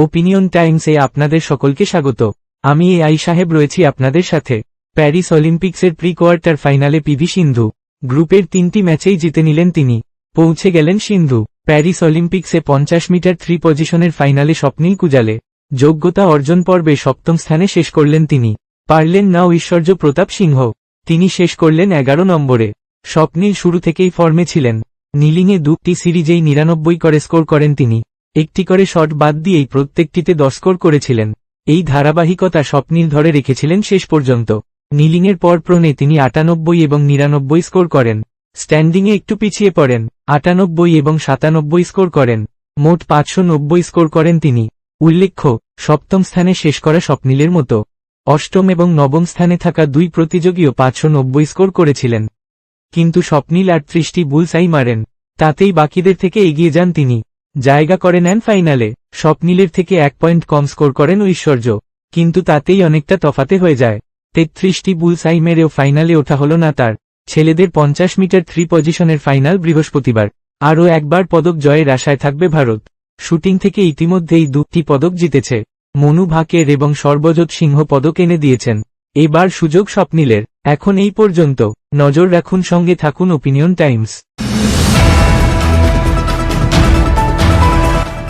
Opinion টাইমসে আপনাদের সকলকে স্বাগত। আমি এ আই সাহেব রয়েছি আপনাদের সাথে। প্যারিস অলিম্পিক্সের প্রি কোয়ার্টার ফাইনালে পিভি সিন্ধু। গ্রুপের তিনটি ম্যাচেই জিতে নিলেন তিনি। পৌঁছে গেলেন সিন্ধু। প্যারিস অলিম্পিক্সে পঞ্চাশ মিটার থ্রি পজিশনের ফাইনালে স্বপ্নীল কুজালে। যোগ্যতা অর্জন পর্বে সপ্তম স্থানে শেষ করলেন তিনি। পারলেন না ঐশ্বর্য প্রতাপ সিংহ। তিনি শেষ করলেন এগারো নম্বরে। স্বপ্নীল শুরু থেকেই ফর্মে ছিলেন। নীলিংয়ে দুটি সিরিজেই নিরানব্বই করে স্কোর করেন তিনি। একটি করে শট বাদ দিয়েই প্রত্যেকটিতে দশ স্কোর করেছিলেন। এই ধারাবাহিকতা স্বপ্নীল ধরে রেখেছিলেন শেষ পর্যন্ত। নীলিংয়ের পর প্রণে তিনি আটানব্বই এবং নিরানব্বই স্কোর করেন। স্ট্যান্ডিংয়ে একটু পিছিয়ে পড়েন। আটানব্বই এবং সাতানব্বই স্কোর করেন। মোট পাঁচশো নব্বই স্কোর করেন তিনি। উল্লেখ্য, সপ্তম স্থানে শেষ করা স্বপ্নীলের মতো। অষ্টম এবং নবম স্থানে থাকা দুই প্রতিযোগীও পাঁচশো নব্বই স্কোর করেছিলেন। কিন্তু স্বপ্নীল আটত্রিশটি বুলসাই মারেন। তাতেই বাকিদের থেকে এগিয়ে যান তিনি। জায়গা করে নেন ফাইনালে, স্বপ্নীলের থেকে এক পয়েন্ট কম স্কোর করেন ঐশ্বর্য, কিন্তু তাতেই অনেকটা তফাতে হয়ে যায়। তেত্রিশটি বুলসাই মেরেও ফাইনালে ওঠা হল না তার। ছেলেদের পঞ্চাশ মিটার থ্রি পজিশনের ফাইনাল বৃহস্পতিবার। আরও একবার পদক জয়ের আশায় থাকবে ভারত। শুটিং থেকে ইতিমধ্যেই দুটি পদক জিতেছে। মনু ভাকের এবং সর্বজোৎ সিংহ পদক এনে দিয়েছেন। এবার সুযোগ স্বপ্নীলের। এখন এই পর্যন্ত। নজর রাখুন সঙ্গে থাকুন ওপিনিয়ন টাইমস।